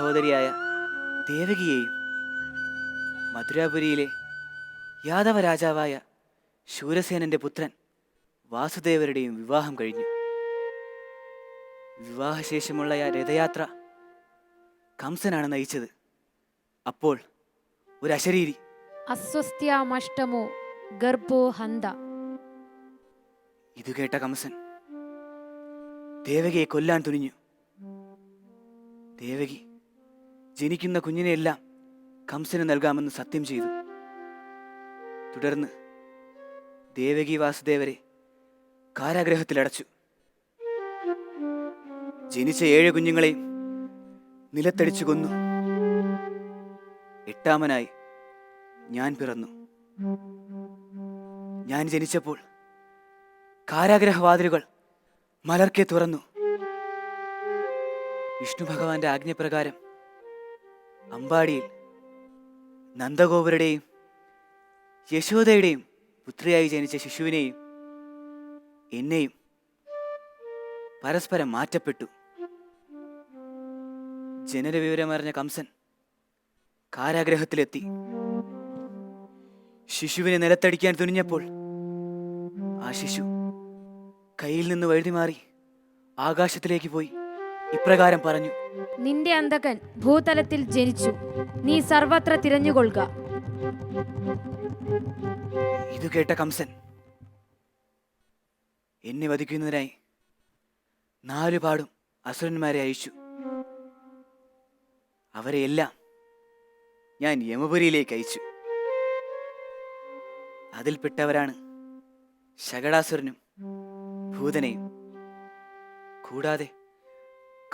സഹോദരിയായ ദേവകിയെയും മധുരാപുരിയിലെ യാദവ രാജാവായ ശൂരസേനന്റെ പുത്രൻ വാസുദേവരുടെയും വിവാഹം കഴിഞ്ഞു. വിവാഹശേഷമുള്ള ആ രഥയാത്ര കംസനാണ് നയിച്ചത്. അപ്പോൾ ഒരു അശരീരി. അസ്വസ്ഥ്യാമഷ്ടമോ ഗർഭോ ഹന്ത? ഇത് കേട്ട കംസൻ ദേവകിയെ കൊല്ലാൻ തുനിഞ്ഞു. ദേവകി ജനിക്കുന്ന കുഞ്ഞിനെയെല്ലാം കംസന് നൽകാമെന്ന് സത്യം ചെയ്തു. തുടർന്ന് ദേവകി വാസുദേവരെ കാരാഗ്രഹത്തിലടച്ചു ജനിച്ച ഏഴ് കുഞ്ഞുങ്ങളെയും നിലത്തടിച്ചു കൊന്നു. എട്ടാമനായി ഞാൻ പിറന്നു. ഞാൻ ജനിച്ചപ്പോൾ കാരാഗ്രഹവാതിലുകൾ മലർക്കെ തുറന്നു. വിഷ്ണു ഭഗവാന്റെ ആജ്ഞപ്രകാരം അമ്പാടിയിൽ നന്ദഗോപരുടെയും യശോദയുടെയും പുത്രിയായി ജനിച്ച ശിശുവിനെയും എന്നെയും പരസ്പരം മാറ്റപ്പെട്ടു. ജനനവിവരമറിഞ്ഞ കംസൻ കാരാഗ്രഹത്തിലെത്തി. ശിശുവിനെ നിലത്തടിക്കാൻ തുനിഞ്ഞപ്പോൾ ആ ശിശു കയ്യിൽ നിന്ന് വഴുതി മാറി ആകാശത്തിലേക്ക് പോയി. ഇപ്രകാരം പറഞ്ഞു നിന്റെ അന്തകൻ ഭൂതലത്തിൽ ജനിച്ചു. നീ സർവത്ര തിരഞ്ഞുകൊള്ളുക. ഇത് കേട്ട കംസൻ എന്നെ വധിക്കുന്നതിനായി നാലുപാടും അസുരന്മാരെ അയച്ചു. അവരെ എല്ലാം ഞാൻ യമപുരിയിലേക്ക് അയച്ചു. അതിൽപ്പെട്ടവരാണ് ശകടാസുരനും ഭൂതനെയും. കൂടാതെ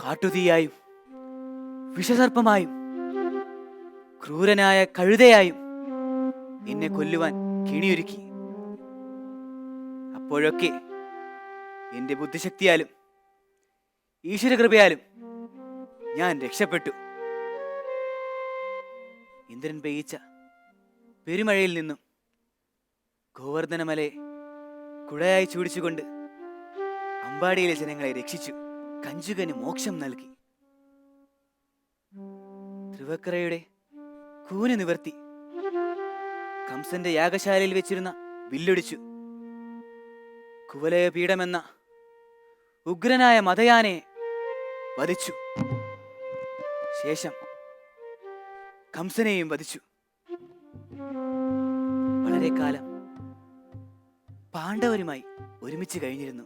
കാട്ടുതീയായും വിഷസർപ്പമായും ക്രൂരനായ കഴുതയായും എന്നെ കൊല്ലുവാൻ കിണിയൊരുക്കി. അപ്പോഴൊക്കെ എന്റെ ബുദ്ധിശക്തിയാലും ഈശ്വരകൃപയാലും ഞാൻ രക്ഷപ്പെട്ടു. ഇന്ദ്രൻ പെയ്യിച്ച പെരുമഴയിൽ നിന്നും ഗോവർദ്ധനമലയെ കുടയായി ചൂടിച്ചുകൊണ്ട് അമ്പാടിയിലെ ജനങ്ങളെ രക്ഷിച്ചു. കഞ്ചുകന് മോക്ഷം നൽകി. ത്രിവക്രയുടെ കൂന് നിവർത്തി. കംസന്റെ യാഗശാലയിൽ വെച്ചിരുന്ന വില്ലൊടിച്ചു. കുവലയ പീഠമെന്ന ഉഗ്രനായ മതയാനെ വധിച്ചു. ശേഷം കംസനെയും വധിച്ചു. വളരെ കാലം പാണ്ഡവരുമായി ഒരുമിച്ച് കഴിഞ്ഞിരുന്നു.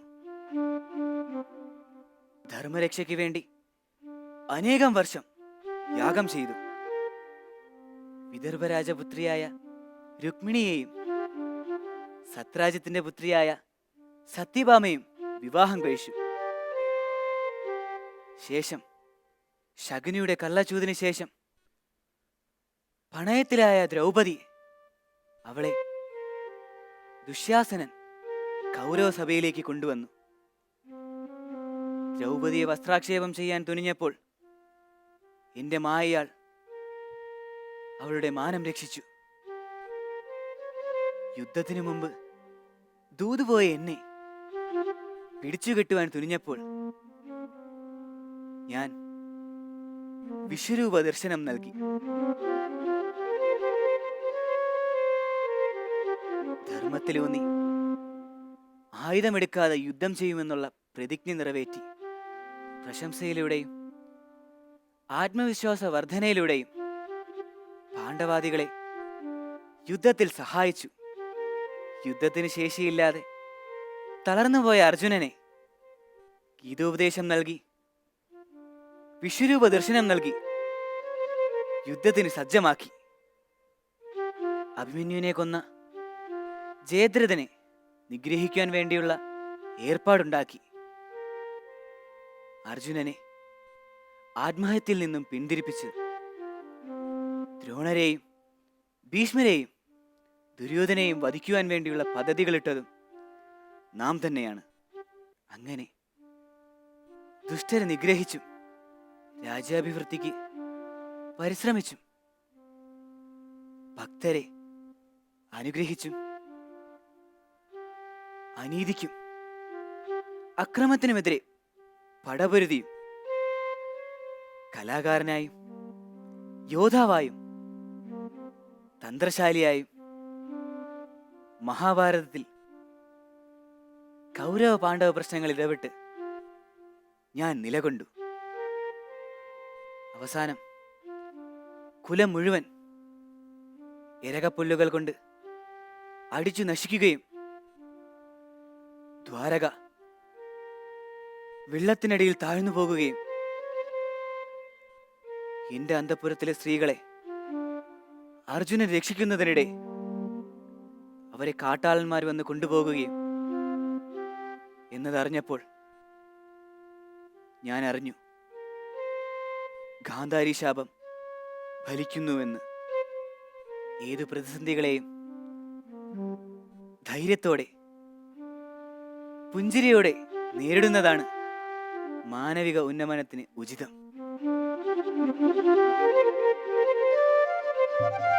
ധർമ്മരക്ഷയ്ക്ക് വേണ്ടി അനേകം വർഷം യാഗം ചെയ്തു. വിദർഭരാജപുത്രിയായ രുക്മിണിയെയും സത്രാജിത്തിന്റെ പുത്രിയായ സത്യഭാമയും വിവാഹം കഴിച്ചു. ശേഷം ശകുനിയുടെ കള്ളച്ചൂതിന് ശേഷം പണയത്തിലായ ദ്രൗപദി അവളെ ദുശ്യാസനൻ കൗരവസഭയിലേക്ക് കൊണ്ടുവന്നു. ദ്രൗപദിയെ വസ്ത്രാക്ഷേപം ചെയ്യാൻ തുനിഞ്ഞപ്പോൾ എന്റെ മായയാൾ അവളുടെ മാനം രക്ഷിച്ചു. യുദ്ധത്തിനു മുമ്പ് ദൂതുപോയ എന്നെ പിടിച്ചു കെട്ടുവാൻ തുനിഞ്ഞപ്പോൾ ഞാൻ വിശ്വരൂപ ദർശനം നൽകി. ധർമ്മത്തിലൂന്നി ആയുധമെടുക്കാതെ യുദ്ധം ചെയ്യുമെന്നുള്ള പ്രതിജ്ഞ നിറവേറ്റി പ്രശംസയിലൂടെയും ആത്മവിശ്വാസ വർധനയിലൂടെയും പാണ്ഡവാദികളെ യുദ്ധത്തിൽ സഹായിച്ചു. യുദ്ധത്തിന് ശേഷിയില്ലാതെ തളർന്നുപോയ അർജുനനെ ഗീതോപദേശം നൽകി വിശ്വരൂപ ദർശനം നൽകി യുദ്ധത്തിന് സജ്ജമാക്കി. അഭിമന്യുവിനെ കൊന്ന ജയദ്രഥനെ നിഗ്രഹിക്കാൻ വേണ്ടിയുള്ള ഏർപ്പാടുണ്ടാക്കി. അർജുനനെ ആത്മഹത്യയിൽ നിന്നും പിന്തിരിപ്പിച്ച് ദ്രോണരെയും ഭീഷ്മരെയും ദുര്യോധനെയും വധിക്കുവാൻ വേണ്ടിയുള്ള പദ്ധതികളിട്ടതും നാം തന്നെയാണ്. അങ്ങനെ ദുഷ്ടരെ നിഗ്രഹിച്ചും രാജ്യാഭിവൃദ്ധിക്ക് പരിശ്രമിച്ചും ഭക്തരെ അനുഗ്രഹിച്ചും അനീതിക്കും അക്രമത്തിനുമെതിരെ പടപൊരുതിയും കലാകാരനായും യോദ്ധാവായും തന്ത്രശാലിയായും മഹാഭാരതത്തിൽ കൗരവ പാണ്ഡവ പ്രശ്നങ്ങൾ ഇടപെട്ട് ഞാൻ നിലകൊണ്ടു. അവസാനം കുലം മുഴുവൻ ഇരകപ്പുല്ലുകൾ കൊണ്ട് അടിച്ചു നശിക്കുകയും ദ്വാരക വെള്ളത്തിനടിയിൽ താഴ്ന്നു പോകുകയും എന്റെ അന്തപുരത്തിലെ സ്ത്രീകളെ അർജുനൻ രക്ഷിക്കുന്നതിനിടെ അവരെ കാട്ടാളന്മാർ വന്ന് കൊണ്ടുപോകുകയും എന്നതറിഞ്ഞപ്പോൾ ഞാൻ അറിഞ്ഞു ഗാന്ധാരി ശാപം ഫലിക്കുന്നുവെന്ന്. ഏത് പ്രതിസന്ധികളെയും ധൈര്യത്തോടെ പുഞ്ചിരിയോടെ നേരിടുന്നതാണ് മാനവിക ഉന്നമനത്തിന് ഉചിതം. Thank you.